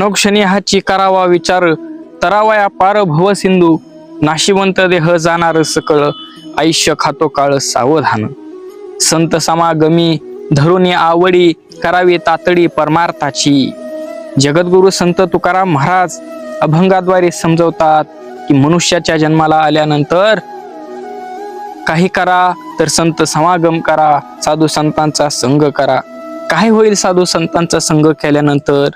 नोक्षणी हा चिकारावा विचार तरावया पार भव सिंधू. नाशिवंत देह जाणार सकळ आयुष्य खातो काळ सावधान. संत समागमी धरुणी आवडी करावी तातडी परमार्थाची. जगद्गुरु संत तुकाराम महाराज अभंगाद्वारे समजवतात की मनुष्याच्या जन्माला आल्यानंतर काही करा तर संत समागम करा साधू संतांचा संग करा. काय होईल साधू संतांचा संग केल्यानंतर?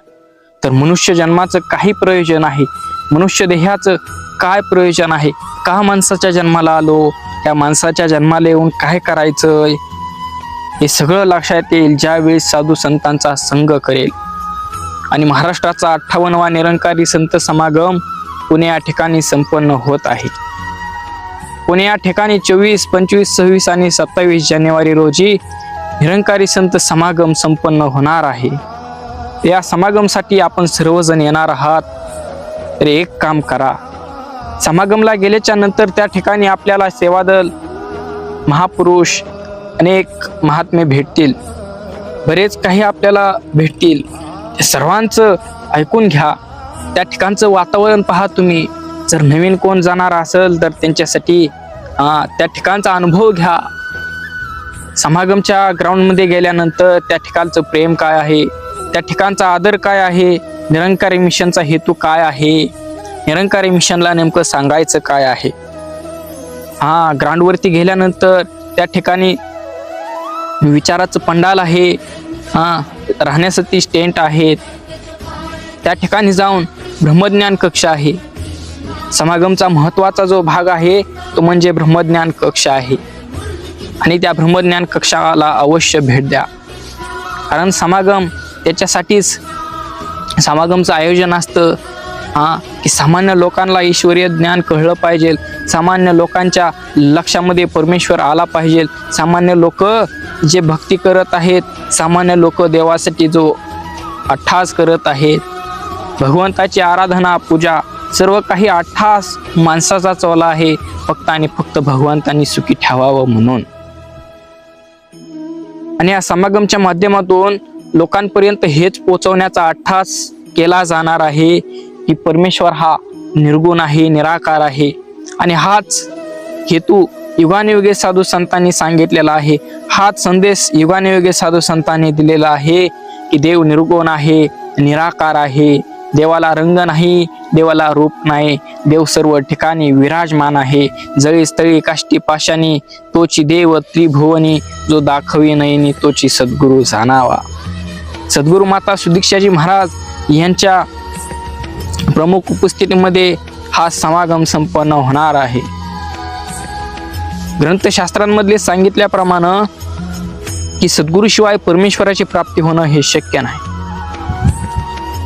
तर मनुष्य जन्माचं काही प्रयोजन आहे. मनुष्य देहाचं काय प्रयोजन आहे? का माणसाच्या जन्माला आलो? त्या माणसाच्या जन्माला येऊन काय करायचं हे सगळं लक्षात येईल ज्यावेळी साधू संतांचा संग करेल. आणि महाराष्ट्राचा अठ्ठावन्नवा निरंकारी संत समागम पुणे या ठिकाणी संपन्न होत आहे. पुणे या ठिकाणी चोवीस पंचवीस सव्वीस आणि सत्तावीस जानेवारी रोजी निरंकारी संत समागम संपन्न होणार आहे. या समागमसाठी आपण सर्वजण येणार आहात. तर एक काम करा. समागमला गेल्याच्यानंतर त्या ठिकाणी आपल्याला सेवादल महापुरुष अनेक महात्मे भेटतील. बरेच काही आपल्याला भेटतील. ते सर्वांचं ऐकून घ्या. त्या ठिकाणचं वातावरण पहा तुम्ही. जर नवीन कोण जाणार असेल तर त्यांच्यासाठी त्या ठिकाणचा अनुभव घ्या. समागमच्या ग्राउंडमध्ये गेल्यानंतर त्या ठिकाणचं प्रेम काय आहे? त्या ठिकाणचा आदर काय आहे? निरंकारी मिशनचा हेतू काय आहे? निरंकारी मिशनला नेमकं सांगायचं काय आहे? हा ग्राउंडवरती गेल्यानंतर त्या ठिकाणी विचाराचं पंडाल आहे. हा राहण्यासाठी स्टेंट आहेत. त्या ठिकाणी जाऊन ब्रह्मज्ञान कक्ष आहे. समागमचा महत्त्वाचा जो भाग आहे तो म्हणजे ब्रह्मज्ञान कक्ष आहे. आणि त्या ब्रह्मज्ञान कक्षाला अवश्य भेट द्या. कारण समागम त्याच्यासाठीच समागमचं आयोजन असतं. हां की सामान्य लोकांना ईश्वरीय ज्ञान कळलं पाहिजे. सामान्य लोकांच्या लक्षामध्ये परमेश्वर आला पाहिजे. सामान्य लोक जे भक्ती करत आहेत सामान्य लोक देवासाठी जो अट्ठास करत आहेत. भगवंताची आराधना पूजा सर्व काही अट्ठास माणसाचा चवला आहे. फक्त आणि फक्त भगवंतांनी सुखी ठेवावं म्हणून. आणि या समागमच्या माध्यमातून लोकांपर्यंत हेच पोचवण्याचा अट्ठास केला जाणार आहे की परमेश्वर हा निर्गुण आहे निराकार आहे. आणि हाच हेतू युगानुयुगे साधू संतांनी सांगितलेला आहे. हाच संदेश युगानुयुगे साधू संतांनी दिलेला आहे की देव निर्गुण आहे निराकार आहे. देवाला रंग नाही देवाला रूप नाही. देव सर्व ठिकाणी विराजमान आहे. जळी स्थळी काष्टी पाशानी तोची देव त्रिभुवनी. जो दाखवी नयनी तोची सद्गुरू जाणावा. सद्गुरु माता सुदीक्षाजी महाराज यांच्या प्रमुख उपस्थितीमध्ये हा समागम संपन्न होणार आहे. ग्रंथशास्त्रांमधले सांगितल्याप्रमाणे की सद्गुरूशिवाय परमेश्वराची प्राप्ती होणं हे शक्य नाही.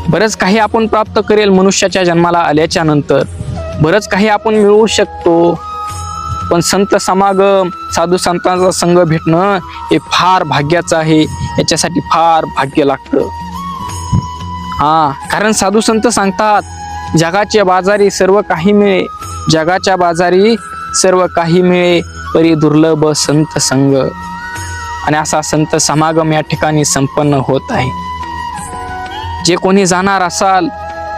बरंच काही आपण प्राप्त करेल मनुष्याच्या जन्माला आल्याच्यानंतर. बरंच काही आपण मिळवू शकतो. पण संत समागम साधू संतांचा संघ भेटणं हे फार भाग्याचं आहे. याच्यासाठी फार भाग्य लागतं. हा कारण साधू संत सांगतात जगाच्या बाजारी सर्व काही मिळे. जगाच्या बाजारी सर्व काही मिळे. परी दुर्लभ संत संघ. आणि असा संत समागम या ठिकाणी संपन्न होत आहे. जे कोणी जाणार असाल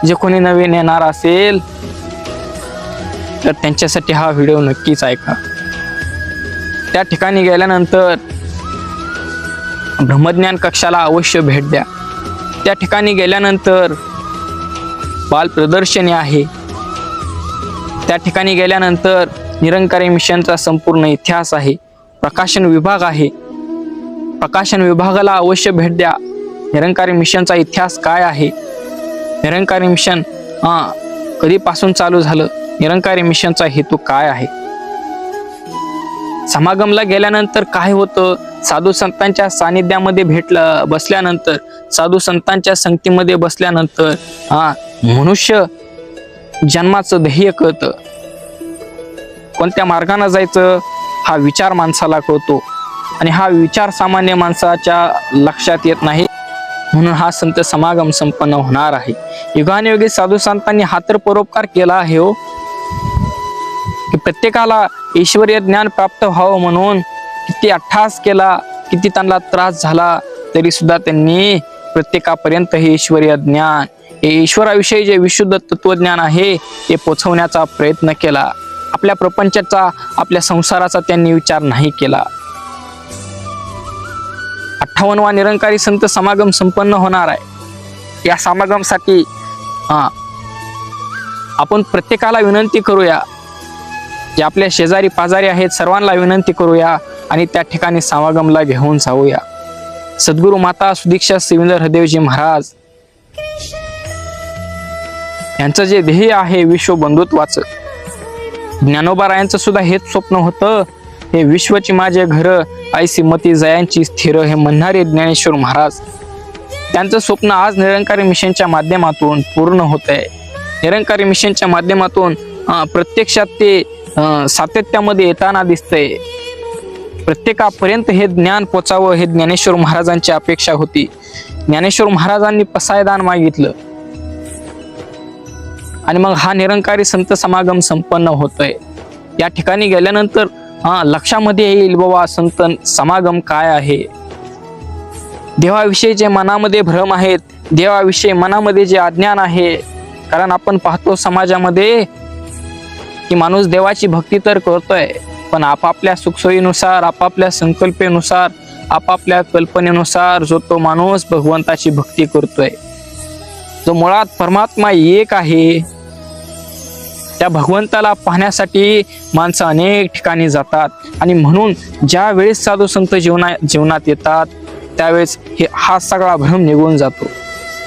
जे कोणी नवीन येणार असेल तर त्यांच्यासाठी हा व्हिडिओ नक्कीच ऐका. त्या ठिकाणी गेल्यानंतर ब्रह्मज्ञान कक्षाला अवश्य भेट द्या. त्या ठिकाणी गेल्यानंतर बाल प्रदर्शनी आहे. त्या ठिकाणी गेल्यानंतर निरंकारी मिशनचा संपूर्ण इतिहास आहे. प्रकाशन विभाग आहे. प्रकाशन विभागाला अवश्य भेट द्या. निरंकारी मिशनचा इतिहास काय आहे? निरंकारी मिशन हा कधीपासून चालू झालं? निरंकारी मिशनचा हेतू काय आहे? समागमला गेल्यानंतर काय होतं? साधू संतांच्या सानिध्यामध्ये भेटलं बसल्यानंतर साधू संतांच्या संगतीमध्ये बसल्यानंतर हा मनुष्य जन्माचं ध्येय कळतं. कोणत्या मार्गाने जायचं? हा विचार माणसाला कळतो. आणि हा विचार सामान्य माणसाच्या लक्षात येत नाही. म्हणून हा संत समागम संपन्न होणार आहे. युगानुयोगी साधू संतांनी हा तर परोपकार केला आहे हो. प्रत्येकाला ईश्वरीय ज्ञान प्राप्त व्हावं म्हणून किती अठ्ठास केला किती त्यांना त्रास झाला तरी सुद्धा त्यांनी प्रत्येकापर्यंत हे ईश्वरीय ज्ञान हे ईश्वराविषयी जे विशुद्ध तत्वज्ञान आहे ते पोचवण्याचा प्रयत्न केला. आपल्या प्रपंचाचा आपल्या संसाराचा त्यांनी विचार नाही केला. अठ्ठावन्नवा निरंकारी संत समागम संपन्न होणार आहे. या समागमसाठी हा आपण प्रत्येकाला विनंती करूया. जे आपल्या शेजारी पाजारी आहेत सर्वांना विनंती करूया आणि त्या ठिकाणी समागमला घेऊन जाऊया. सद्गुरू माता सुदीक्षा सिविंदर हदेवजी महाराज यांचं जे ध्येय आहे विश्व बंधुत्वाचं ज्ञानोबारायांचं सुद्धा हेच स्वप्न होतं हे विश्वची माझे घर ऐसी मती जयांची स्थिर हे म्हणणारे ज्ञानेश्वर महाराज त्यांचं स्वप्न आज निरंकारी मिशनच्या माध्यमातून पूर्ण होत आहे निरंकारी मिशनच्या माध्यमातून प्रत्यक्षात ते सातत्यामध्ये येताना दिसतंय. प्रत्येकापर्यंत हे ज्ञान पोचावं हे ज्ञानेश्वर महाराजांची अपेक्षा होती. ज्ञानेश्वर महाराजांनी पसायदान मागितलं. आणि मग हा निरंकारी संत समागम संपन्न होतोय. या ठिकाणी गेल्यानंतर हा लक्षामध्ये येईल बाबा संत समागम काय आहे? देवाविषयी जे मनामध्ये भ्रम आहेत देवाविषयी मनामध्ये जे अज्ञान आहे कारण आपण पाहतो समाजामध्ये की माणूस देवाची भक्ती तर करतोय पण आपापल्या सुखसोयीनुसार आपापल्या संकल्पेनुसार आपापल्या कल्पनेनुसार जो तो माणूस भगवंताची भक्ती करतोय. जो मुळात परमात्मा एक आहे त्या भगवंताला पाहण्यासाठी माणसं अनेक ठिकाणी जातात आणि म्हणून ज्या वेळेस साधू संत जीवना जीवनात येतात त्यावेळेस हे हा सगळा भ्रम निघून जातो.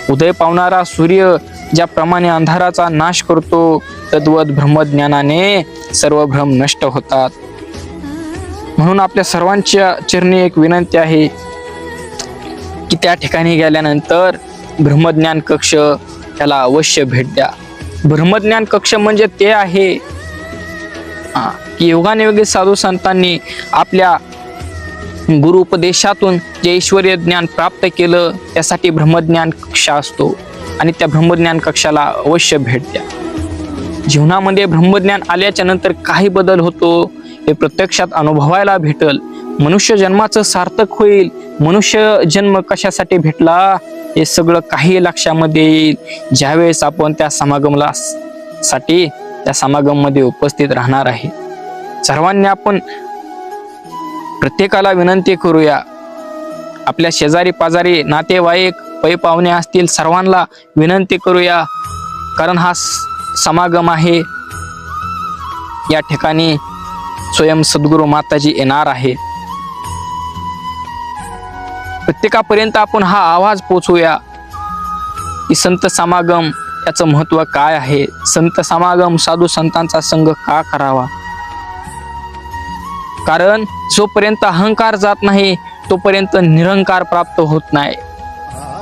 उदय पावणारा सूर्य ज्याप्रमाणे अंधाराचा नाश करतो तद्वत ब्रह्मज्ञानाने सर्व भ्रम नष्ट होतात. म्हणून आपल्या सर्वांच्या चरणी एक विनंती आहे की त्या ठिकाणी गेल्यानंतर ब्रह्मज्ञान कक्ष त्याला अवश्य भेट द्या. ब्रह्मज्ञान कक्ष म्हणजे ते आहे की योगानियोगी साधू संतांनी आपल्या गुरु उपदेशातून जे ईश्वरीय ज्ञान प्राप्त केलं त्यासाठी ब्रह्मज्ञान कक्ष असतो. आणि त्या ब्रह्मज्ञान कक्षाला अवश्य भेट द्या. जीवनामध्ये ब्रह्मज्ञान आल्याच्यानंतर काही बदल होतो हे प्रत्यक्षात अनुभवायला भेटल. मनुष्य जन्माचं सार्थक होईल मनुष्य जन्म कशासाठी भेटला हे सगळं काही लक्षामध्ये येईल. ज्यावेळेस आपण त्या समागमला साठी त्या समागममध्ये उपस्थित राहणार आहे. सर्वांनी आपण प्रत्येकाला विनंती करूया. आपल्या शेजारी पाजारी नातेवाईक पै पाहुणे असतील सर्वांना विनंती करूया. कारण हा समागम आहे. या ठिकाणी स्वयं सद्गुरू माताजी येणार आहे. प्रत्येकापर्यंत आपण हा आवाज पोचवूया की संत समागम याचं महत्त्व काय आहे? संत समागम साधू संतांचा संघ का करावा? कारण जोपर्यंत अहंकार जात नाही तोपर्यंत निरंकार प्राप्त होत नाही.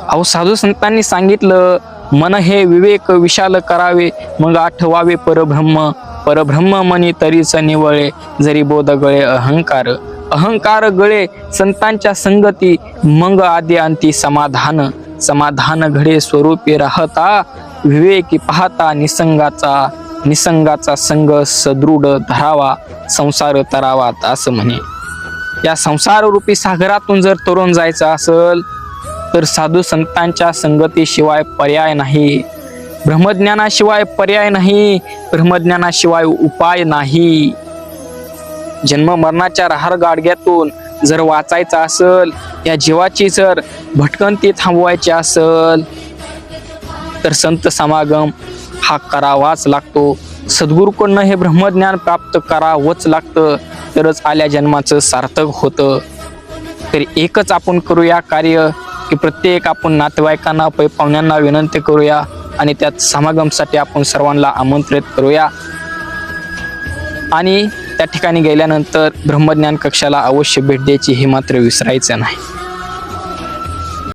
अहो साधू संतांनी सांगितलं मन हे विवेक विशाल करावे मग आठवावे परब्रह्म. परब्रह्म मनी तरीच निवळे जरी बोध गळे अहंकार. अहंकार गळे संतांच्या संगती मग आदी अंती समाधान. समाधान घडे स्वरूपी राहता विवेकी पाहता निसंगाचा. निसंगाचा संग सदृढ धरावा संसार तरावा असं म्हणे. या संसार रूपी सागरातून जर तरुण जायचं असेल तर साधू संतांच्या संगतीशिवाय पर्याय नाही. ब्रह्मज्ञानाशिवाय पर्याय नाही ब्रह्मज्ञानाशिवाय उपाय नाही. जन्म मरणाच्या राहर गाडग्यातून जर वाचायचं असल या जीवाची जर भटकंती थांबवायची असल तर संत समागम हा करावाच लागतो. सद्गुरूकडनं हे ब्रह्मज्ञान प्राप्त करावंच लागतं. तरच आल्या जन्माचं सार्थक होतं. तरी एकच आपण करूया कार्य की प्रत्येक आपण नातेवाईकांना पै पाहुण्यांना विनंती करूया आणि त्यात समागमसाठी आपण सर्वांना आमंत्रित करूया. आणि त्या ठिकाणी गेल्यानंतर ब्रह्मज्ञान कक्षाला अवश्य भेट द्यायची हे मात्र विसरायचं नाही.